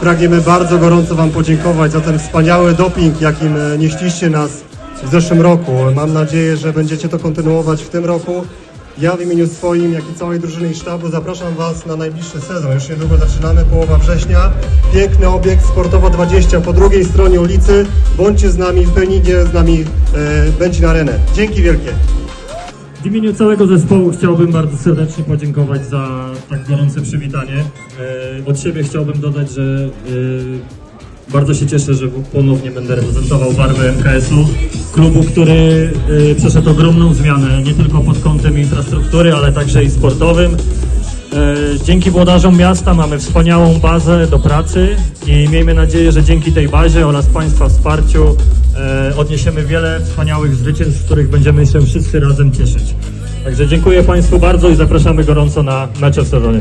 pragniemy bardzo gorąco Wam podziękować za ten wspaniały doping, jakim e, nieśliście nas w zeszłym roku. Mam nadzieję, że będziecie to kontynuować w tym roku. Ja w imieniu swoim, jak i całej drużyny i sztabu zapraszam Was na najbliższy sezon. Już niedługo zaczynamy, połowa września. Piękny obiekt Sportowa 20 po drugiej stronie ulicy. Bądźcie z nami w Penidzie, z nami e, będzie na arenę. Dzięki wielkie. Imieniu całego zespołu chciałbym bardzo serdecznie podziękować za tak gorące przywitanie. E, Od siebie chciałbym dodać, że e, bardzo się cieszę, że ponownie będę reprezentował barwy MKS-u, klubu, który e, przeszedł ogromną zmianę, nie tylko pod kątem infrastruktury, ale także i sportowym. Dzięki włodarzom miasta mamy wspaniałą bazę do pracy i miejmy nadzieję, że dzięki tej bazie oraz Państwa wsparciu odniesiemy wiele wspaniałych zwycięstw, z których będziemy się wszyscy razem cieszyć. Także dziękuję Państwu bardzo i zapraszamy gorąco na mecze w sezonie.